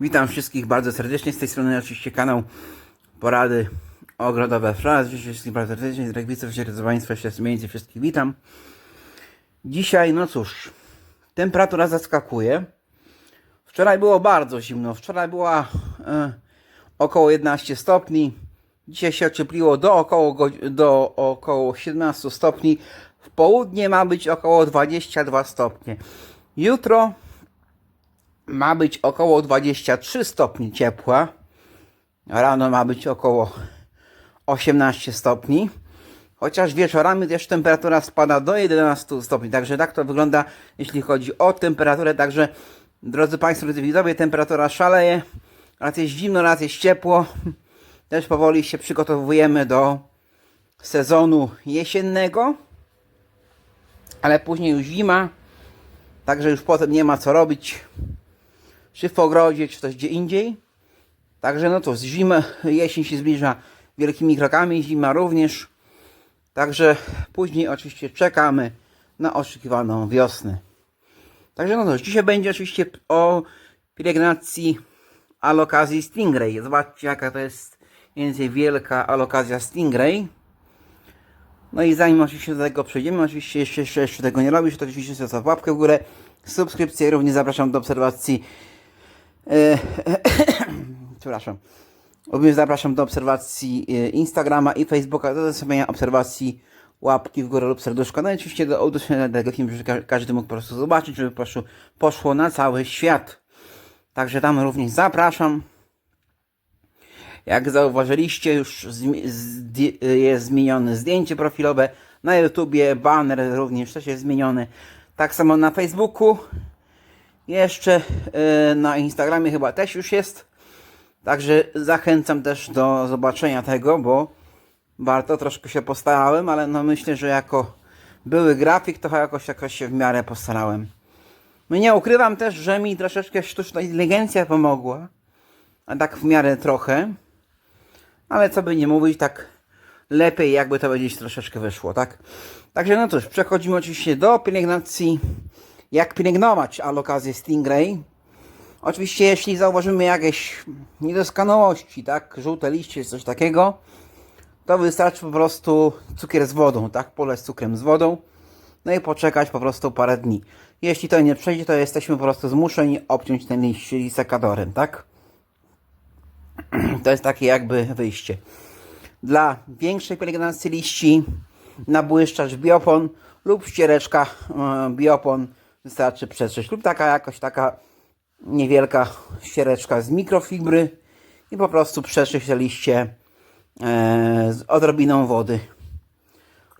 Witam wszystkich bardzo serdecznie. Z tej strony oczywiście kanał Porady Ogrodowe Fraz. Dzisiaj wszystkich bardzo serdecznie. Drodzy Państwo, jeszcze raz między wszystkich witam. Dzisiaj, no cóż, temperatura zaskakuje. Wczoraj było bardzo zimno. Wczoraj była e, około 11 stopni. Dzisiaj się ociepliło do około, do około 17 stopni. W południe ma być około 22 stopnie. Jutro ma być około 23 stopni ciepła. Rano ma być około 18 stopni. Chociaż wieczorami też temperatura spada do 11 stopni. Także tak to wygląda, jeśli chodzi o temperaturę. Także, drodzy Państwo, drodzy widzowie, temperatura szaleje. Raz jest zimno, raz jest ciepło. Też powoli się przygotowujemy do sezonu jesiennego. Ale później już zima. Także już potem nie ma co robić czy w ogrodzie, czy też gdzie indziej. Także no to z zimy, jesień się zbliża wielkimi krokami, zima również. Także później oczywiście czekamy na oczekiwaną wiosnę. Także no to dzisiaj będzie oczywiście o pielęgnacji alokazji Stingray. Zobaczcie jaka to jest mniej więcej wielka alokazja Stingray. No i zanim oczywiście do tego przejdziemy, oczywiście jeszcze, jeszcze, jeszcze tego nie robisz, to oczywiście zostaw łapkę w górę, subskrypcję, również zapraszam do obserwacji E, Przepraszam. Również zapraszam do obserwacji e, Instagrama i Facebooka, do zostawienia obserwacji łapki w górę lub serduszka. No i oczywiście do udostępnienia tego filmu, żeby ka- każdy mógł po prostu zobaczyć, żeby poszło na cały świat. Także tam również zapraszam. Jak zauważyliście, już jest zmienione zdjęcie profilowe. Na YouTubie banner również też jest zmieniony. Tak samo na Facebooku. Jeszcze e, na Instagramie chyba też już jest. Także zachęcam też do zobaczenia tego, bo warto troszkę się postarałem, ale no myślę, że jako były grafik, to jakoś, jakoś się w miarę postarałem. No nie ukrywam też, że mi troszeczkę sztuczna inteligencja pomogła. A tak w miarę trochę. Ale co by nie mówić, tak lepiej jakby to gdzieś troszeczkę wyszło, tak? Także no cóż, przechodzimy oczywiście do pielęgnacji jak pielęgnować alokazję Stingray. Oczywiście, jeśli zauważymy jakieś niedoskonałości, tak, żółte liście, coś takiego, to wystarczy po prostu cukier z wodą, tak, poleć cukrem z wodą, no i poczekać po prostu parę dni. Jeśli to nie przejdzie, to jesteśmy po prostu zmuszeni obciąć ten liść, czyli sekatorem, tak? To jest takie jakby wyjście. Dla większej pielęgnacji liści nabłyszczacz biopon lub ściereczka e, biopon wystarczy przetrzeć lub taka jakoś taka niewielka ściereczka z mikrofibry i po prostu przetrzeć te liście e, z odrobiną wody.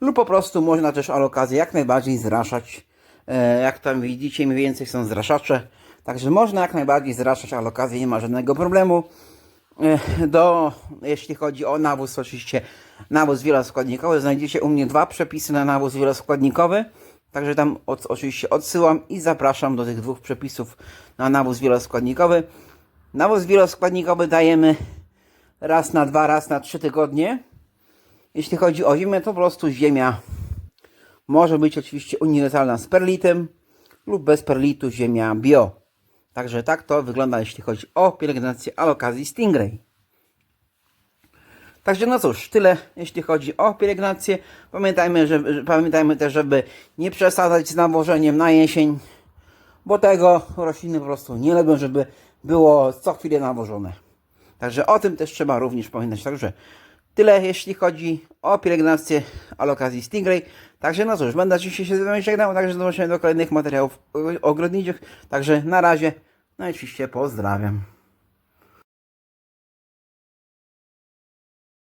Lub po prostu można też alokację jak najbardziej zraszać e, jak tam widzicie mniej więcej są zraszacze. Także można jak najbardziej zraszać alokację nie ma żadnego problemu. E, do, jeśli chodzi o nawóz, oczywiście nawóz wieloskładnikowy, znajdziecie u mnie dwa przepisy na nawóz wieloskładnikowy, także tam od, oczywiście odsyłam i zapraszam do tych dwóch przepisów na nawóz wieloskładnikowy. Nawóz wieloskładnikowy dajemy raz na dwa, raz na trzy tygodnie. Jeśli chodzi o ziemię, to po prostu ziemia może być oczywiście uniwersalna z perlitem lub bez perlitu ziemia bio. Także tak to wygląda, jeśli chodzi o pielęgnację alokazji Stingray. Także no cóż, tyle jeśli chodzi o pielęgnację. Pamiętajmy, że, że, pamiętajmy też, żeby nie przesadzać z nawożeniem na jesień, bo tego rośliny po prostu nie lubią, żeby było co chwilę nawożone. Także o tym też trzeba również pamiętać. Także tyle jeśli chodzi o pielęgnację alokazji Stingray. Także no cóż, będę oczywiście się z Wami żegnał, także do zobaczenia do kolejnych materiałów ogrodniczych. Także na razie, no i oczywiście pozdrawiam.